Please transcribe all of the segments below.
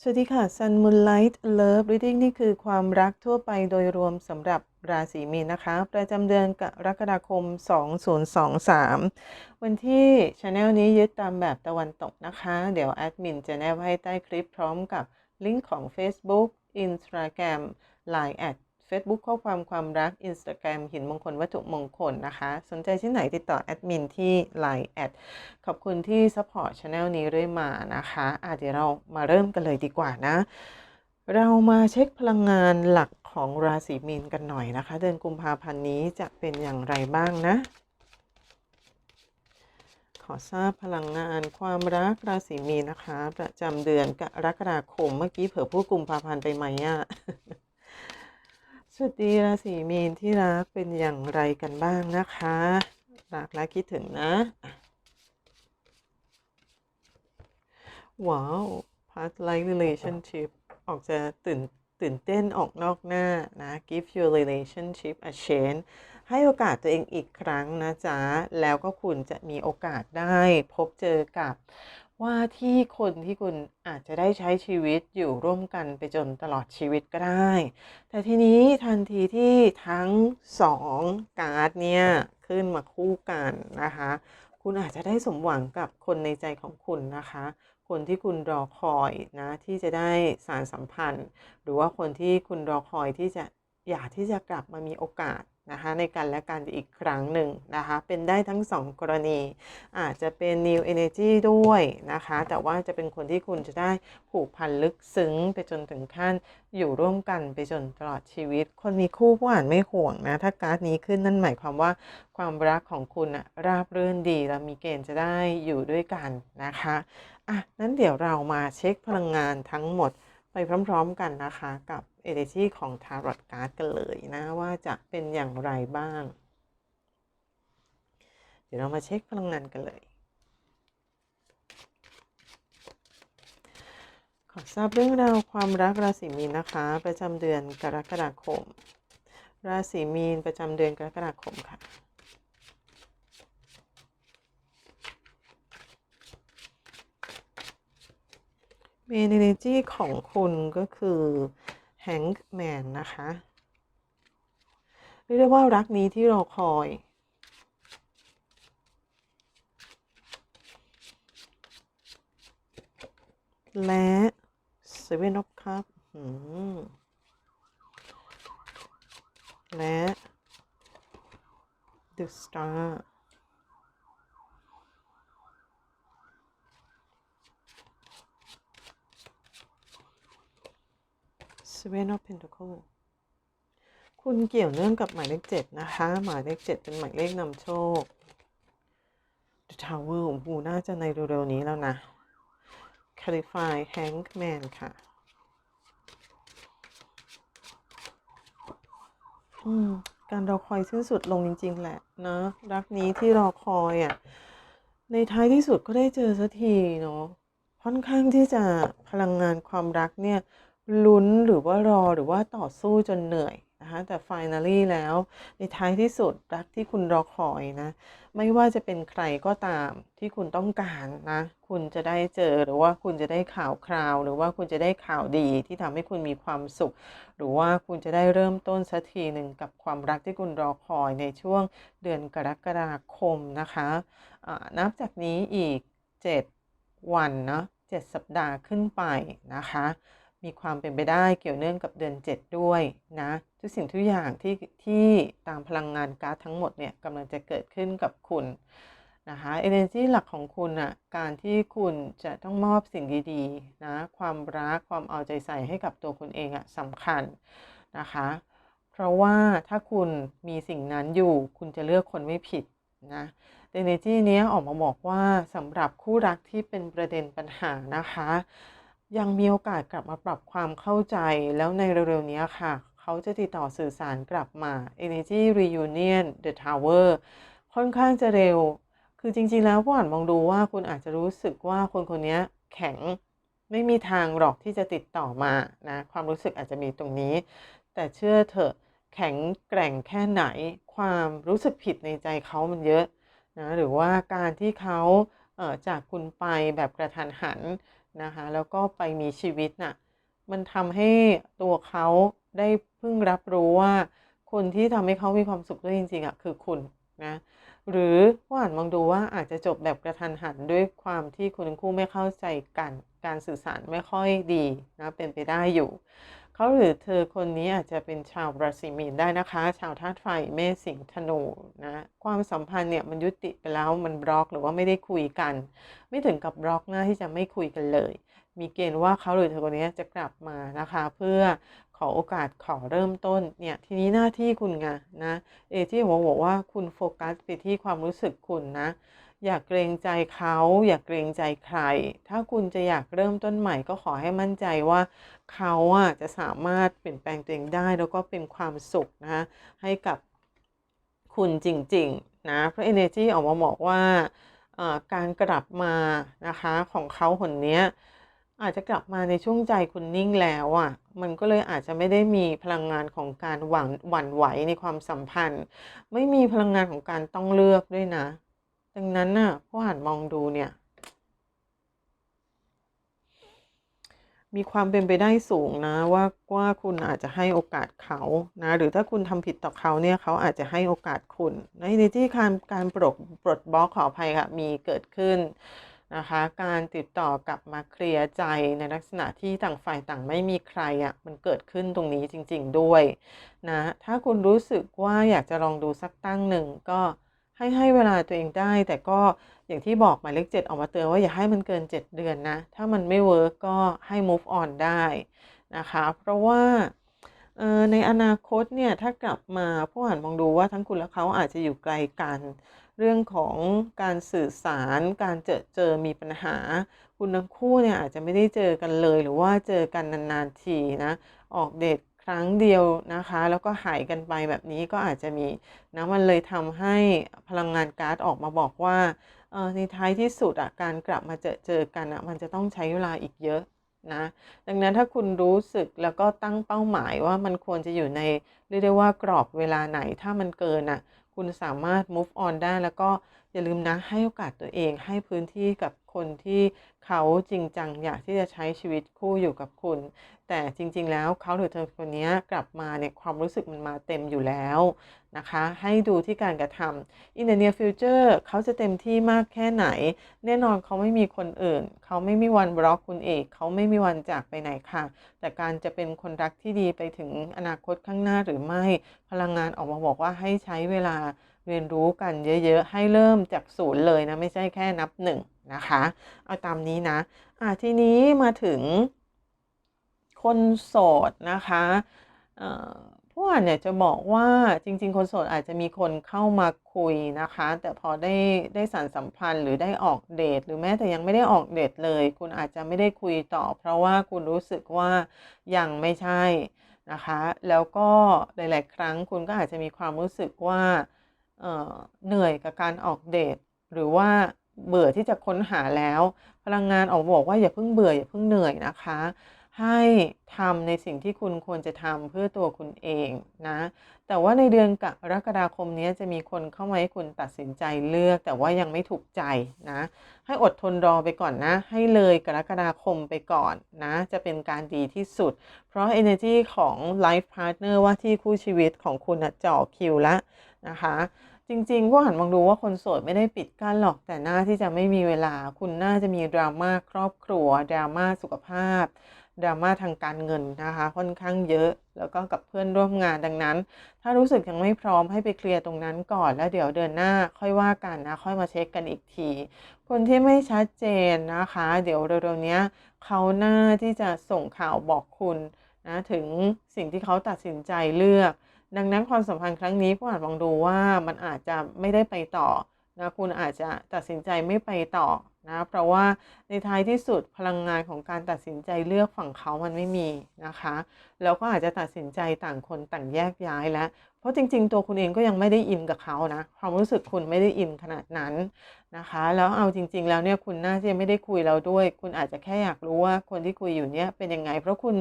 สวัสดีค่ะ Sun Moonlight Love Reading นี่คือความรักทั่วไปโดยรวมสำหรับราศีมีนนะคะ ประจำเดือนกรกฎาคม 2023 วันที่ช anel นี้ยึดตามแบบตะวันตกนะคะ เดี๋ยวแอดมินจะแนบให้ใต้คลิปพร้อมกับลิงก์ของ Facebook Instagram Line แอด Facebook ข้อความความรัก Instagram หินมงคลวัตถุมงคลนะคะ สนใจที่ไหนติดต่อแอดมินที่ Line แอดขอบคุณที่ซัพพอร์ตช anel นี้เรื่อยมานะคะอะเดี๋ยวเรามาเริ่มกันเลยดีกว่านะ เรามาเช็คพลังงานหลักของราศีมีนกันหน่อยนะคะ เดือนกุมภาพันธ์นี้จะเป็นอย่างไรบ้างนะ ขอทราบพลังงานความรักราศีมีนนะคะ ประจำเดือนกรกฎาคมเมื่อกี้เผื่อพูดกุมภาพันธ์ไปไหมอะ สวัสดีราศีมีนที่รักเป็นอย่างไรกันบ้างนะคะรักและคิดถึงนะว้าว past life relationship ออกจะตื่นตื่นเต้นออกนอกหน้านะ give your relationship a chance ให้โอกาสตัวเองอีกครั้งนะจ๊ะ แล้วก็คุณจะมีโอกาสได้พบเจอกับ ว่าที่คนที่คุณอาจจะได้ใช้ชีวิตอยู่ร่วมกันไปจนตลอดชีวิตก็ได้ แต่ทีนี้ทันทีที่ทั้งสองการ์ดเนี่ยขึ้นมาคู่กันนะคะ คุณอาจจะได้สมหวังกับคนในใจของคุณนะคะ คนที่คุณรอคอยนะที่จะได้สารสัมพันธ์ หรือว่าคนที่คุณรอคอยที่จะอยากที่จะกลับมามีโอกาส นะคะในการและกันอีกครั้งหนึ่งนะคะเป็นได้ทั้งสองกรณี อาจจะเป็น new energy ด้วยนะคะแต่ว่าจะเป็นคนที่คุณจะได้ผูกพันลึกซึ้งไปจนถึงขั้นอยู่ร่วมกันไปจนตลอดชีวิต คนมีคู่ผู้อ่านไม่ห่วงนะถ้าการ์ดนี้ขึ้นนั่นหมายความว่าความรักของคุณอะราบรื่นดีและมีเกณฑ์จะได้อยู่ด้วยกันนะคะอะนั้นเดี๋ยวเรามาเช็คพลังงานทั้งหมด ไปพร้อมๆกันนะคะกับ Energy ของ Tarot Card กันเลยนะ ว่าจะเป็นอย่างไรบ้าง เดี๋ยวเรามาเช็คพลังงานกันเลยขอทราบเรื่องราวความรักราศีมีนนะคะ ประจำเดือนกรกฎาคม ราศีมีนประจำเดือนกรกฎาคมค่ะ เมน energy ของคุณก็คือ Hangman นะคะเรียกได้ว่ารักนี้ที่เรอคอย และ Seven of Cups อืมและ The Star เซเว่นออฟเพนท c ค e คุณเกี่ยวเนื่องกับหมายเลขเจ็ดนะคะ หมายเลขเจ็ดเป็นหมายเลขนำโชค The Tower โอ้โหน่าจะในเร็วๆนี้แล้วนะ Clarify Hangman ค่ะ อืม การรอคอยสิ้นสุดลงจริง ๆ แหละนะรักนี้ที่รอคอยอะ ในท้ายที่สุดก็ได้เจอสักทีเนาะค่อนข้างที่จะพลังงานความรักเนี่ย ลุ้นหรือว่ารอหรือว่าต่อสู้จนเหนื่อยนะคะแต่ finally แล้วในท้ายที่สุดรักที่คุณรอคอยนะ ไม่ว่าจะเป็นใครก็ตามที่คุณต้องการนะ คุณจะได้เจอหรือว่าคุณจะได้ข่าวคราว หรือว่าคุณจะได้ข่าวดีที่ทำให้คุณมีความสุข หรือว่าคุณจะได้เริ่มต้นสักทีหนึ่งกับความรักที่คุณรอคอยในช่วงเดือนกรกฎาคมนะคะะนับจากนี้อีก 7 วันนะ7สัปดาห์ขึ้นไปนะคะ มีความเป็นไปได้เกี่ยวเนื่องกับเดือน 7 ด้วยนะทุกสิ่งทุกอย่างที่ที่ตามพลังงานการ์ดทั้งหมดเนี่ยกำลังจะเกิดขึ้นกับคุณนะคะ energy หลักของคุณอะการที่คุณจะต้องมอบสิ่งดีๆนะความรักความเอาใจใส่ให้กับตัวคุณเองอะสำคัญนะคะ เพราะว่าถ้าคุณมีสิ่งนั้นอยู่ คุณจะเลือกคนไม่ผิดนะ energy เนี้ออกมาบอกว่าสำหรับคู่รักที่เป็นประเด็นปัญหานะคะ ยังมีโอกาสกลับมาปรับความเข้าใจแล้วในเร็วๆนี้ค่ะ เขาจะติดต่อสื่อสารกลับมา Energy Reunion The Tower ค่อนข้างจะเร็ว คือจริงๆแล้วผู้อ่านมองดูว่าคุณอาจจะรู้สึกว่าคนคนนี้แข็งไม่มีทางหรอกที่จะติดต่อมานะความรู้สึกอาจจะมีตรงนี้ แต่เชื่อเถอะแข็งแกร่งแค่ไหน ความรู้สึกผิดในใจเขามันเยอะนะหรือว่าการที่เขาเจากคุณไปแบบกระทันหัน นะคะ แล้วก็ไปมีชีวิตน่ะมันทำให้ตัวเขาได้เพิ่งรับรู้ว่า คนที่ทำให้เขามีความสุขด้วยจริงๆอะคือคุณนะหรือว่าอ่านมองดูว่าอาจจะจบแบบกระทันหันด้วยความที่คุณทั้งคู่ไม่เข้าใจกัน การสื่อสารไม่ค่อยดีนะเป็นไปได้อยู่ เขาหรือเธอคนนี้อาจจะเป็นชาวราศีมีนได้นะคะ ชาวธาตุไฟเมษสิงห์ธนูนะความสัมพันธ์เนี่ยมันยุติไปแล้วมันบล็อกหรือว่าไม่ได้คุยกัน ไม่ถึงกับบล็อกหน้าที่จะไม่คุยกันเลย มีเกณฑ์ว่าเขาหรือเธอคนนี้จะกลับมานะคะ เพื่อขอโอกาสขอเริ่มต้นเนี่ยทีนี้หน้าที่คุณไงนะเอที่ผมบอกว่าคุณโฟกัสไปที่ความรู้สึกคุณนะ อย่าเกรงใจเขา อย่าเกรงใจใคร ถ้าคุณจะอยากเริ่มต้นใหม่ก็ขอให้มั่นใจว่า เขาอะจะสามารถเปลี่ยนแปลงตัวเองได้ แล้วก็เป็นความสุขนะคะให้กับคุณจริง ๆ นะเพราะ energy ออกมาบอกว่าการกลับมานะคะของเขาคนนี้อาจจะกลับมาในช่วงใจคุณนิ่งแล้วอะ มันก็เลยอาจจะไม่ได้มีพลังงานของการหวังหวั่นไหวในความสัมพันธ์ ไม่มีพลังงานของการต้องเลือกด้วยนะ ดังนั้นน่ะผู้อ่านมองดูเนี่ย มีความเป็นไปได้สูงนะ ว่าว่าคุณอาจจะให้โอกาสเขานะ หรือถ้าคุณทำผิดต่อเขาเนี่ยเขาอาจจะให้โอกาสคุณในในที่การการปลดปลดบล็อกขออภัยค่ะมีเกิดขึ้นนะคะการติดต่อกลับมาเคลียร์ใจในลักษณะที่ต่างฝ่ายต่างไม่มีใครอะ่ะมันเกิดขึ้นตรงนี้จริง ๆด้วยนะถ้าคุณรู้สึกว่าอยากจะลองดูสักตั้งหนึ่งก็ ให้ให้เวลาตัวเองได้ แต่ก็อย่างที่บอกหมายเลขเจ็ดออกมาเตือนว่าอย่าให้มันเกิน 7 เดือนนะ ถ้ามันไม่เวิร์กก็ให้ move on ได้นะคะ เพราะว่าในอนาคตเนี่ยถ้ากลับมาผู้อ่านมองดูว่าทั้งคุณและเขาอาจจะอยู่ไกลกัน เรื่องของการสื่อสาร การเจอเจอมีปัญหา คุณทั้งคู่เนี่ยอาจจะไม่ได้เจอกันเลย หรือว่าเจอกันนานๆทีนะออกเดท ครั้งเดียวนะคะ แล้วก็หายกันไปแบบนี้ก็อาจจะมีนะมันเลยทำให้พลังงานการ์ดออกมาบอกว่าในท้ายที่สุดอะการกลับมาเจอเจอกันอะมันจะต้องใช้เวลาอีกเยอะนะดังนั้นถ้าคุณรู้สึกแล้วก็ตั้งเป้าหมายว่ามันควรจะอยู่ในเรียกได้ว่ากรอบเวลาไหนถ้ามันเกินอะคุณสามารถ move on ได้แล้วก็อย่าลืมนะให้โอกาสตัวเองให้พื้นที่กับ คนที่เขาจริงจังอยากที่จะใช้ชีวิตคู่อยู่กับคุณ แต่จริง ๆ แล้วเขาหรือเธอคนนี้กลับมาเนี่ยความรู้สึกมันมาเต็มอยู่แล้วนะคะ ให้ดูที่การกระทำ in the near future เขาจะเต็มที่มากแค่ไหน แน่นอนเขาไม่มีคนอื่น เขาไม่มีวันบล็อกคุณเอก เขาไม่มีวันจากไปไหนค่ะ แต่การจะเป็นคนรักที่ดีไปถึงอนาคตข้างหน้าหรือไม่ พลังงานออกมาบอกว่าให้ใช้เวลาเรียนรู้กันเยอะ ๆ ให้เริ่มจากศูนย์เลยนะ ไม่ใช่แค่นับหนึ่ง นะคะเอาตามนี้นะอะทีนี้มาถึงคนโสดนะคะผู้อ่านเนี่ยจะบอกว่าจริง ๆ คนโสดอาจจะมีคนเข้ามาคุยนะคะ แต่พอได้ได้สารสัมพันธ์หรือได้ออกเดท หรือแม้แต่ยังไม่ได้ออกเดทเลย คุณอาจจะไม่ได้คุยต่อ เพราะว่าคุณรู้สึกว่ายังไม่ใช่นะคะ แล้วก็หลาย ๆ ครั้งคุณก็อาจจะมีความรู้สึกว่าเหนื่อยกับการออกเดทหรือว่า เบื่อที่จะค้นหาแล้ว พลังงานออกบอกว่าอย่าเพิ่งเบื่ออย่าเพิ่งเหนื่อยนะคะ ให้ทำในสิ่งที่คุณควรจะทำเพื่อตัวคุณเองนะ แต่ว่าในเดือนกรกฎาคมนี้จะมีคนเข้ามาให้คุณตัดสินใจเลือก แต่ว่ายังไม่ถูกใจนะ ให้อดทนรอไปก่อนนะ ให้เลยกรกฎาคมไปก่อนนะ จะเป็นการดีที่สุด เพราะ energy ของ life partner ว่าที่คู่ชีวิตของคุณจ่อคิวแล้วนะคะ จริงๆก็หันมองดูว่าคนโสดไม่ได้ปิดกั้นหรอกแต่หน้าที่จะไม่มีเวลา คุณน่าจะมีดราม่าครอบครัว ดราม่าสุขภาพ ดราม่าทางการเงินนะคะ ค่อนข้างเยอะ แล้วก็กับเพื่อนร่วมงานดังนั้น ถ้ารู้สึกยังไม่พร้อมให้ไปเคลียร์ตรงนั้นก่อน แล้วเดี๋ยวเดือนหน้าค่อยว่ากันนะ ค่อยมาเช็คกันอีกที คนที่ไม่ชัดเจนนะคะ เดี๋ยวเร็วๆนี้เขาหน้าที่จะส่งข่าวบอกคุณนะถึงสิ่งที่เขาตัดสินใจเลือก ดังนั้นความสัมพันธ์ครั้งนี้ผู้อ่านมองดูว่ามันอาจจะไม่ได้ไปต่อนะคุณอาจจะตัดสินใจไม่ไปต่อนะเพราะว่าในท้ายที่สุดพลังงานของการตัดสินใจเลือกฝั่งเขามันไม่มีนะคะแล้วก็อาจจะตัดสินใจต่างคนต่างแยกย้ายแล้วเพราะจริง ๆ ตัวคุณเองก็ยังไม่ได้อินกับเขานะความรู้สึกคุณไม่ได้อินขนาดนั้นนะคะ แล้วเอาจริง ๆ แล้วเนี่ยคุณน่าจะไม่ได้คุยเราด้วย คุณอาจจะแค่อยากรู้ว่าคนที่คุยอยู่เนี่ยเป็นยังไง เพราะคุณ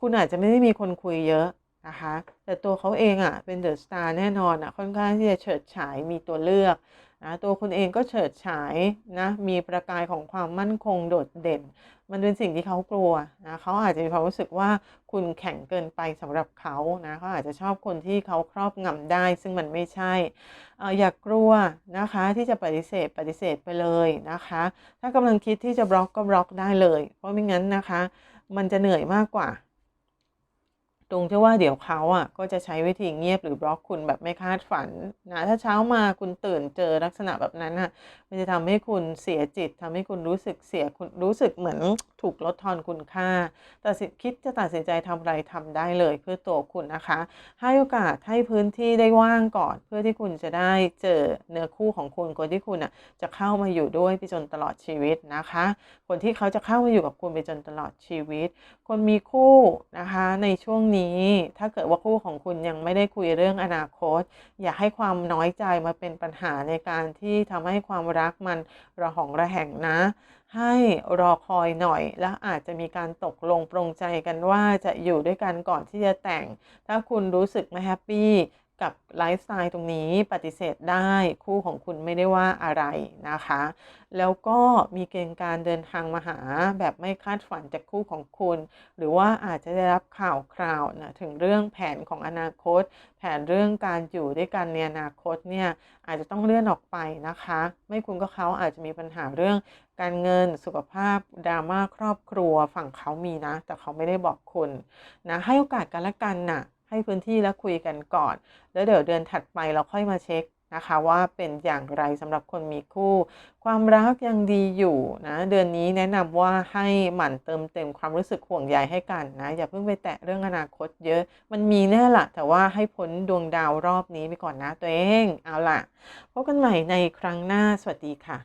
คุณอาจจะไม่ได้มีคนคุยเยอะ นะคะ แต่ตัวเขาเองอะ่ะเป็นเดอะสตาร์แน่นอนอะ่ะค่อนข้างที่จะเฉิดฉายมีตัวเลือกนะตัวคุณเองก็เฉิดฉายนะมีประกายของความมั่นคงโดดเด่น มันเป็นสิ่งที่เขากลัวนะเขาอาจจะมีความรู้สึกว่าคุณแข็งเกินไปสำหรับเขานะเขาอาจจะชอบคนที่เขาครอบงำได้ ซึ่งมันไม่ใช่ออย่ากกลัวนะคะที่จะปฏิเสธปฏิเสธไปเลยนะคะ ถ้ากำลังคิดที่จะบล็อกก็บล็อกได้เลย เพราะไม่งั้นนะคะ มันจะเหนื่อยมากกว่า ตรงที่ว่าเดี๋ยวเขาอะก็จะใช้วิธีเงียบหรือบล็อกคุณแบบไม่คาดฝันนะถ้าเช้ามาคุณตื่นเจอลักษณะแบบนั้นอะมันจะทำให้คุณเสียจิตทำให้คุณรู้สึกเสียคุณรู้สึกเหมือนถูกลดทอนคุณค่าแต่คิดจะตัดสินใจทำอะไรทำได้เลยเพื่อตัวคุณนะคะ ให้โอกาสให้พื้นที่ได้ว่างก่อน เพื่อที่คุณจะได้เจอเนื้อคู่ของคุณคนที่คุณอะจะเข้ามาอยู่ด้วยไปจนตลอดชีวิตนะคะ คนที่เขาจะเข้ามาอยู่กับคุณไปจนตลอดชีวิต คนมีคู่นะคะในช่วงนี้ถ้าเกิดว่าคู่ของคุณยังไม่ได้คุยเรื่องอนาคต อย่าให้ความน้อยใจมาเป็นปัญหาในการที่ทำให้ความรักมันระหองระแหงนะ ให้รอคอยหน่อย แล้วอาจจะมีการตกลงปรงใจกันว่าจะอยู่ด้วยกันก่อนที่จะแต่ง ถ้าคุณรู้สึกไม่แฮปปี้ กับไลฟ์สไตล์ตรงนี้ปฏิเสธได้คู่ของคุณไม่ได้ว่าอะไรนะคะ แล้วก็มีเกณฑ์การเดินทางมาหาแบบไม่คาดฝันจากคู่ของคุณ หรือว่าอาจจะได้รับข่าวคราวนะถึงเรื่องแผนของอนาคต แผนเรื่องการอยู่ด้วยกันในอนาคตเนี่ยอาจจะต้องเลื่อนออกไปนะคะ ไม่คุณก็เขาอาจจะมีปัญหาเรื่องการเงินสุขภาพดราม่าครอบครัวฝั่งเขามีนะ แต่เขาไม่ได้บอกคุณนะให้โอกาสกันละกันน่ะ ให้พื้นที่แล้วคุยกันก่อน แล้วเดี๋ยวเดือนถัดไปเราค่อยมาเช็คนะคะว่าเป็นอย่างไรสำหรับคนมีคู่ ความรักยังดีอยู่นะเดือนนี้แนะนำว่าให้หมั่นเติมเต็มความรู้สึกห่วงใยให้กันนะอย่าเพิ่งไปแตะเรื่องอนาคตเยอะมันมีแน่ละแต่ว่าให้พ้นดวงดาวรอบนี้ไปก่อนนะตัวเองเอาล่ะพบกันใหม่ในครั้งหน้าสวัสดีค่ะ